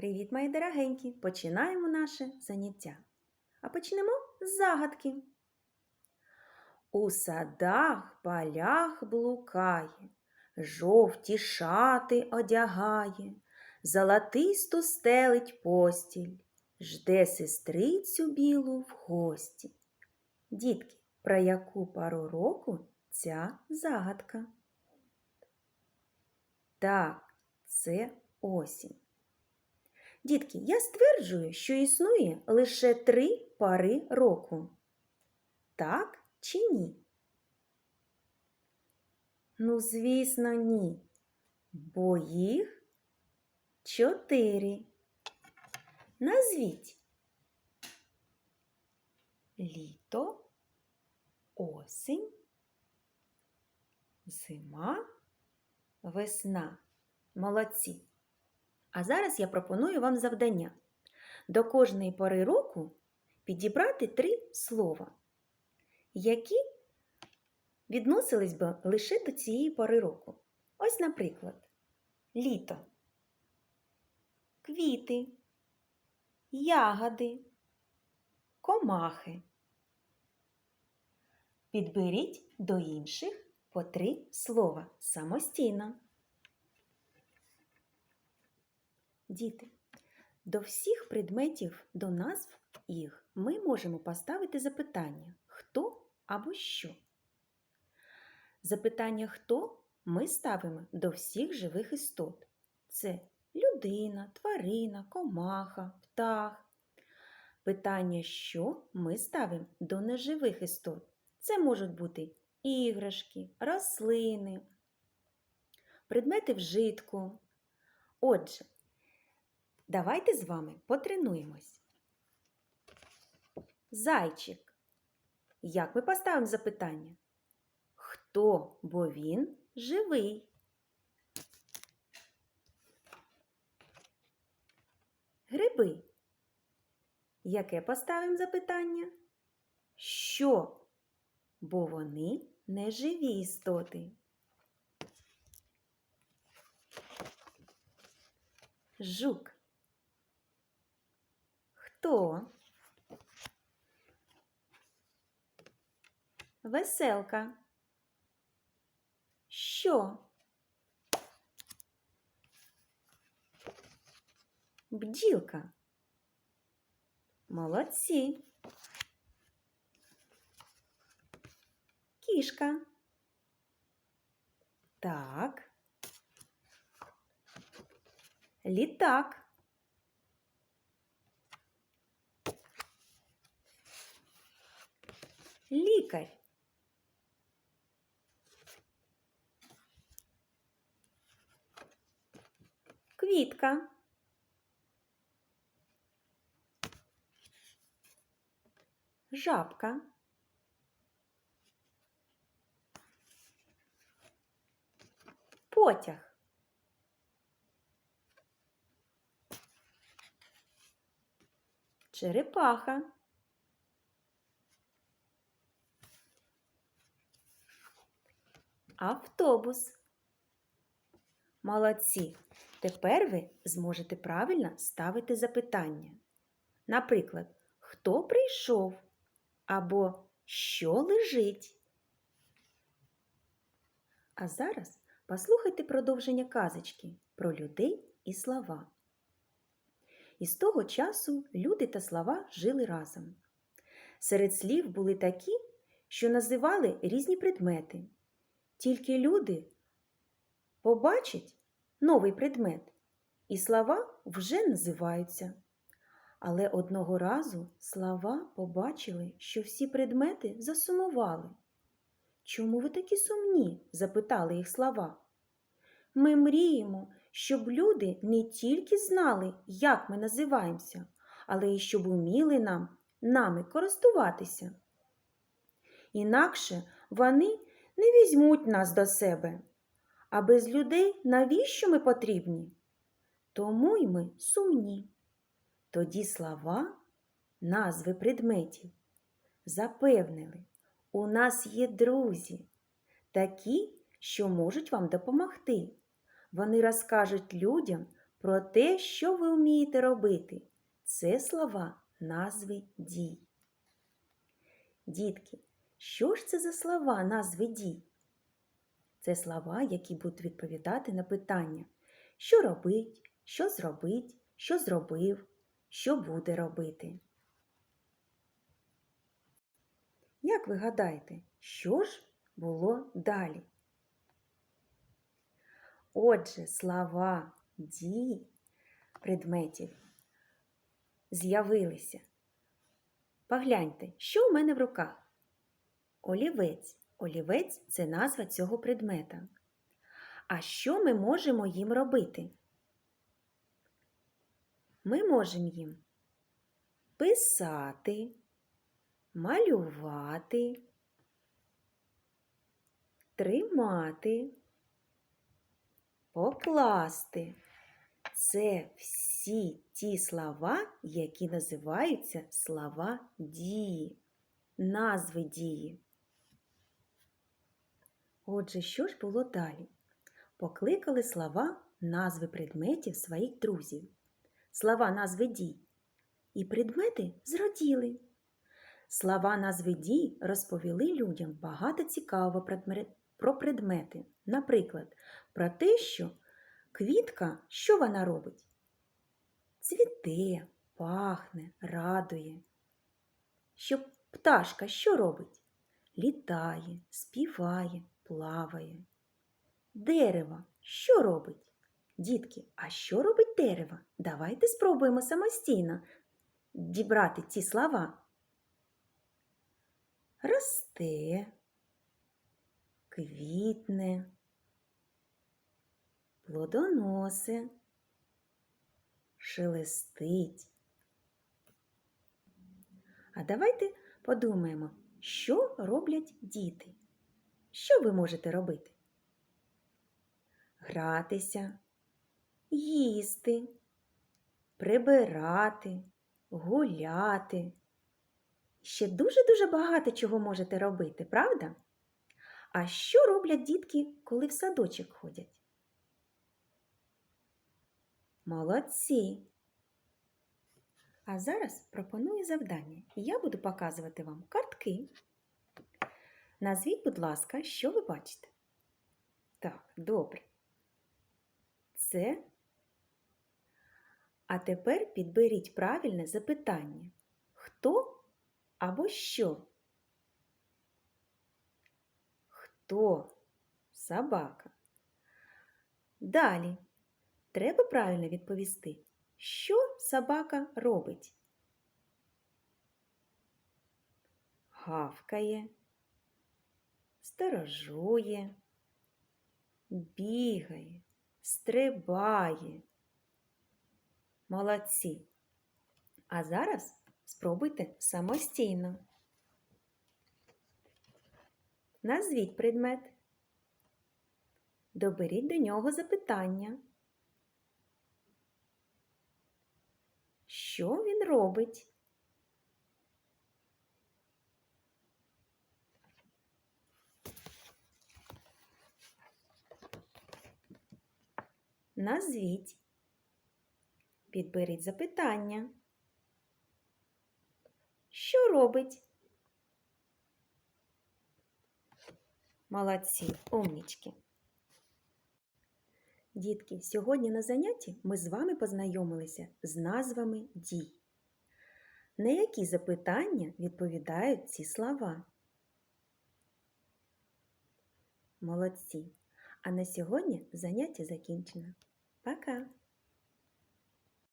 Привіт, мої дорогенькі! Починаємо наше заняття. А почнемо з загадки. У садах, полях блукає, жовті шати одягає, золотисту стелить постіль, жде сестрицю білу в гості. Дітки, про яку пару року ця загадка? Так, це осінь. Дітки, я стверджую, що існує лише три пари року. Так чи ні? Ну, звісно, ні. Бо їх чотири. Назвіть літо, осінь, зима, весна. Молодці. А зараз я пропоную вам завдання. До кожної пори року підібрати три слова, які відносились би лише до цієї пори року. Ось, наприклад, літо, квіти, ягоди, комахи. Підберіть до інших по три слова самостійно. Діти, до всіх предметів, до назв їх ми можемо поставити запитання хто або що. Запитання хто ми ставимо до всіх живих істот. Це людина, тварина, комаха, птах. Питання що ми ставимо до неживих істот. Це можуть бути іграшки, рослини, предмети вжитку. Отже, Давайте з вами потренуємось. Зайчик. Як ми поставимо запитання? Хто, бо він живий? Гриби. Яке поставимо запитання? Що? Бо вони не живі істоти. Жук. Хто? Веселка. Що? Бділка. Молодці. Кішка. Так. Літак. Лікар. Квітка. Жабка. Потяг. Черепаха. Автобус. Молодці. Тепер ви зможете правильно ставити запитання. Наприклад, хто прийшов або що лежить. А зараз послухайте продовження казочки про людей і слова. І з того часу люди та слова жили разом. Серед слів були такі, що називали різні предмети. Тільки люди побачать новий предмет, і слова вже називаються. Але одного разу слова побачили, що всі предмети засумували. Чому ви такі сумні? запитали їх слова. Ми мріємо, щоб люди не тільки знали, як ми називаємося, але й щоб уміли нам нами користуватися. Інакше вони не візьмуть нас до себе. А без людей навіщо ми потрібні? Тому й ми сумні. Тоді слова, назви предметів, запевнили, у нас є друзі, такі, що можуть вам допомогти. Вони розкажуть людям про те, що ви вмієте робити. Це слова назви дій. Дітки, що ж це за слова назви дій? Це слова, які будуть відповідати на питання, що робить, що зробить, що зробив, що буде робити. Як ви гадаєте, що ж було далі? Отже, слова дій предметів з'явилися. Погляньте, що у мене в руках? Олівець. Олівець це назва цього предмета. А що ми можемо їм робити? Ми можемо їм писати, малювати, тримати, покласти. Це всі ті слова, які називаються слова дії, назви дії. Отже, що ж було далі? Покликали слова назви предметів своїх друзів, слова назви дій. І предмети зраділи. Слова назви дій розповіли людям багато цікавого про предмети. Наприклад, про те, що квітка, що вона робить? Цвіте, пахне, радує. Що пташка що робить? Літає, співає, плаває. Дерево що робить? Дітки, а що робить дерево? Давайте спробуємо самостійно дібрати ці слова. Росте, квітне, плодоносе, шелестить. А давайте подумаємо, що роблять діти. Що ви можете робити? Гратися, їсти, прибирати, гуляти. Ще дуже-дуже багато чого можете робити, правда? А що роблять дітки, коли в садочок ходять? Молодці! А зараз пропоную завдання. Я буду показувати вам картки. Назвіть, будь ласка, що ви бачите? Так, добре. Це. А тепер підберіть правильне запитання. Хто або що? Хто? Собака. Далі. Треба правильно відповісти, що собака робить? Гавкає, сторожує, бігає, стрибає. Молодці. А зараз спробуйте самостійно. Назвіть предмет. Доберіть до нього запитання. Що він робить? Назвіть. Підберіть запитання. Що робить? Молодці, умнічки. Дітки, сьогодні на занятті ми з вами познайомилися з назвами дій. На які запитання відповідають ці слова? Молодці! А на сьогодні заняття закінчено. Пока!